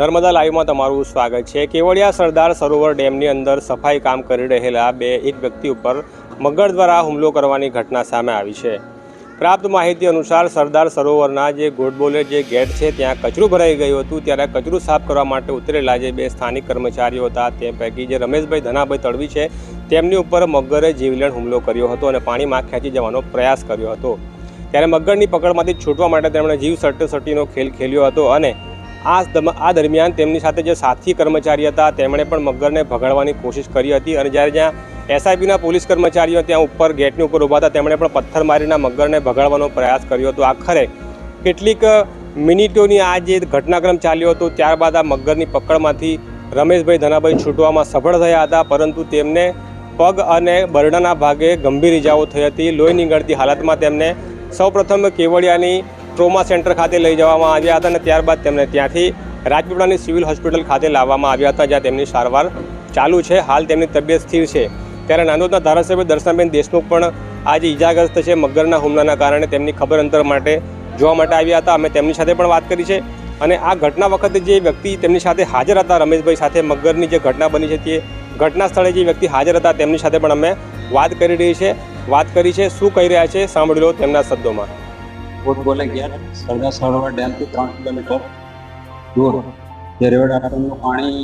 નર્મદા લાઈવમાં તમારું સ્વાગત છે. કેવડિયા સરદાર સરોવર ડેમની અંદર સફાઈ કામ કરી રહેલા બે એક વ્યક્તિ ઉપર મગર દ્વારા હુમલો કરવાની ઘટના સામે આવી છે. પ્રાપ્ત માહિતી અનુસાર સરદાર સરોવરના જે ગોડબોલે જે ગેટ છે ત્યાં કચરું ભરાઈ ગયું હતું. ત્યારે કચરું સાફ કરવા માટે ઉતરેલા જે બે સ્થાનિક કર્મચારીઓ હતા તે પૈકી જે રમેશભાઈ ધનાભાઈ તડવી છે તેમની ઉપર મગરે જીવલેણ હુમલો કર્યો હતો અને પાણીમાં ખેંચી જવાનો પ્રયાસ કર્યો હતો. ત્યારે મગરની પકડમાંથી છૂટવા માટે તેમણે જીવ સટ્ટસટીનો ખેલ ખેલ્યો હતો અને આ આ દરમિયાન તેમની સાથે જે સાથી કર્મચારી હતા, તેમણે પણ મગરને ભગાડવાની કોશિશ કરી હતી અને જ્યારે જ્યાં એસઆઈપીના પોલીસ કર્મચારીઓ ત્યાં ઉપર ગેટની ઉપર ઊભા હતા, તેમણે પણ પથ્થર મારીના મગરને ભગાડવાનો પ્રયાસ કર્યો હતો. આખરે કેટલીક મિનિટોની આ જે ઘટનાક્રમ ચાલ્યો હતો, ત્યારબાદ આ મગરની પકડમાંથી રમેશભાઈ ધનાભાઈ છૂટવામાં સફળ થયા હતા, પરંતુ તેમને પગ અને બરડાના ભાગે ગંભીર ઇજાઓ થઈ હતી. લોહી નીકળતી હાલતમાં તેમને સૌપ્રથમ કેવડિયાની ટ્રોમા સેન્ટર ખાતે લઈ જવામાં આવ્યા હતા અને ત્યારબાદ તેમને ત્યાંથી રાજપીપળાની સિવિલ હોસ્પિટલ ખાતે લાવવામાં આવ્યા હતા, જ્યાં તેમની સારવાર ચાલુ છે. હાલ તેમની તબિયત સ્થિર છે. ત્યારે નાંદોદના ધારાસભ્ય દર્શનાબેન દેશમુખ પણ આજે ઇજાગ્રસ્ત છે. મગરના હુમલાના કારણે તેમની ખબર અંતર માટે જોવા માટે આવ્યા હતા. અમે તેમની સાથે પણ વાત કરી છે અને આ ઘટના વખતે જે વ્યક્તિ તેમની સાથે હાજર હતા, રમેશભાઈ સાથે મગરની જે ઘટના બની છે તે ઘટના સ્થળે જે વ્યક્તિ હાજર હતા તેમની સાથે પણ અમે વાત કરી રહી છે. વાત કરી છે, શું કહી રહ્યા છે, સાંભળી લો તેમના શબ્દોમાં. બોટ બોલે ગયા સરદાર સરોવર ડેમથી ત્રણ કિલોમીટર દૂર. જે રેવડ પાણી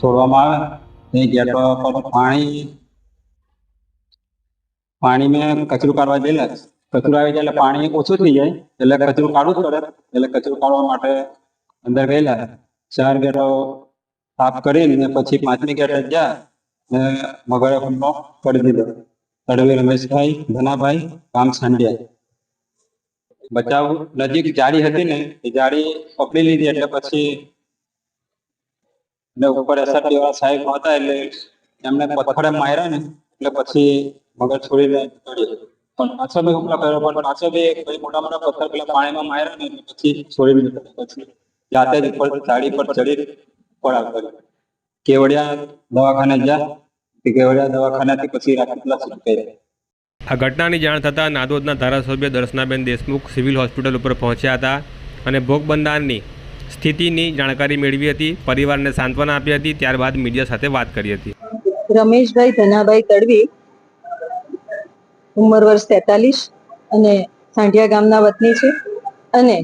છોડવામાં આવે તે ગેટ પર પાણી પાણી મેં કચરું કાઢવા ગયેલા કચરું આવી જાય એટલે પાણી ઓછું થઈ જાય, એટલે કચરું કાઢવું જ પડે. એટલે કચરું કાઢવા માટે અંદર ગયેલા, ચાર ગેટો સાફ કરીને પછી પાંચમી ગેટ ગયા ને મગરે હુમલો કરી દીધો. તડવી રમેશભાઈ, ધનાભાઈ, કામ સાંડિયા બચાવ નજીક જાળી હતી ને, એ જાળી પકડી લીધી એટલે પછી ને ઉપર એસઆરટી વાળા સાહેબ હતા એટલે એમને પથ્થરે માર્યા ને, એટલે પછી મગર છોડીને પણ પાછો બી હુમલો કર્યો, પણ પાછો બી એક મોટા મોટા પથ્થર પેલા પાણીમાં માર્યા ને પછી છોડી દીધો પછી જાતે જ ઉપર જાળી પર ચડી પડાવ કર્યો. કેવડિયા દવાખાને તે કેવડિયા દવાખાનાથી પછી શરૂ કર્યા આ ઘટનાની જાણ થતાં નાદોદના ધારાસભ્ય દર્શનાબેન દેશમુખ સિવિલ હોસ્પિટલ ઉપર પહોંચ્યા હતા અને ભોગ બંધારણની સ્થિતિની જાણકારી મેળવી હતી, પરિવારને સાંત્વના આપી હતી, ત્યારબાદ મીડિયા સાથે વાત કરી હતી. રમેશભાઈ ધનાભાઈ તડવી, ઉંમર વર્ષ તેતાલીસ અને સાંઢિયા ગામના વતની છે અને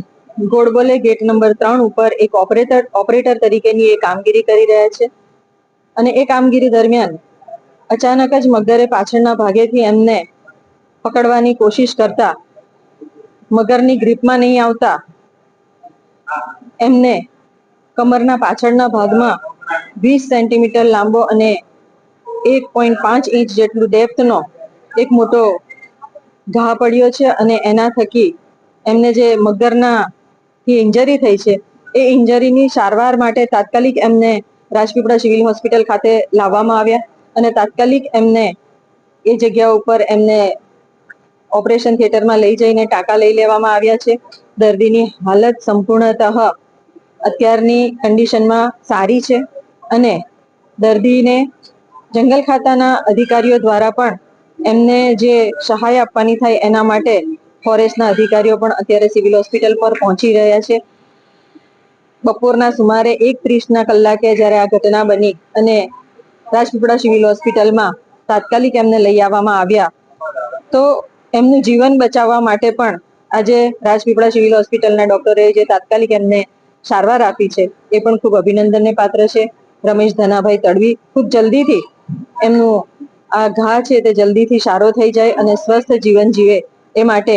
ગોળબોલે ગેટ નંબર ત્રણ ઉપર એક ઓપરેટર ઓપરેટર તરીકેની એ કામગીરી કરી રહ્યા છે અને એ કામગીરી દરમિયાન અચાનક જ મગરે પાછળના ભાગેથી એમને પકડવાની કોશિશ કરતા, મગરની ગ્રીપમાં નહીં આવતા, એમને કમરના પાછળના ભાગમાં વીસ સેન્ટીમીટર લાંબો અને એક પોઈન્ટ પાંચ ઇંચ જેટલું ડેપ્થનો એક મોટો ઘા પડ્યો છે અને એના થકી એમને જે મગરના થી ઇન્જરી થઈ છે, એ ઇન્જરીની સારવાર માટે તાત્કાલિક એમને રાજપીપળા સિવિલ હોસ્પિટલ ખાતે લાવવામાં આવ્યા અને તાત્કાલિક એમને એ જગ્યા ઉપર એમને ઓપરેશન થિયેટરમાં લઈ જઈને ટાંકા લઈ લેવામાં આવ્યા છે. દર્દીની હાલત સંપૂર્ણતઃ અત્યારની કન્ડિશનમાં સારી છે અને દર્દીને જંગલ ખાતાના અધિકારીઓ દ્વારા પણ એમને જે સહાય આપવાની થાય એના માટે ફોરેસ્ટના અધિકારીઓ પણ અત્યારે સિવિલ હોસ્પિટલ પર પહોંચી રહ્યા છે. બપોરના સુમારે એક ત્રીસના કલાકે જ્યારે આ ઘટના બની અને રાજપીપળા સિવિલ હોસ્પિટલમાં તાત્કાલિક એમને લઈ આવવામાં આવ્યા, તો એમનું જીવન બચાવવા માટે પણ આજે રાજપીપળા સિવિલ હોસ્પિટલના ડોક્ટરે જે તાત્કાલિક એમને સારવાર આપી છે, એ પણ ખૂબ અભિનંદનને પાત્ર છે. રમેશ ધનાભાઈ તડવી ખૂબ જલ્દીથી એમનું આ ઘા છે તે જલ્દીથી સારો થઈ જાય અને સ્વસ્થ જીવન જીવે એ માટે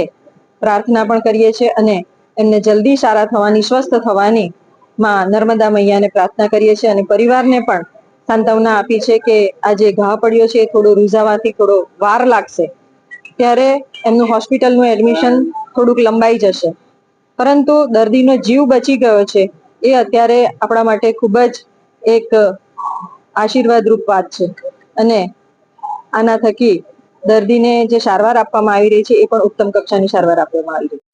પ્રાર્થના પણ કરીએ છીએ અને એમને જલ્દી સારા થવાની, સ્વસ્થ થવાની માં નર્મદા મૈયાને પ્રાર્થના કરીએ છીએ અને પરિવારને પણ સાંત્વના આપી છે કે આ જે ઘા પડ્યો છે એ થોડો રૂઝાવાથી થોડો વાર લાગશે. ત્યારે એમનું હોસ્પિટલનું એડમિશન થોડુંક લંબાઈ જશે. પરંતુ દર્દીનો જીવ બચી ગયો છે એ અત્યારે આપણા માટે ખૂબ જ એક આશીર્વાદરૂપ વાત છે. અને આના થકી દર્દીને જે સારવાર આપવામાં આવી રહી છે એ પણ ઉત્તમ કક્ષાની સારવાર આપવામાં આવી રહી છે.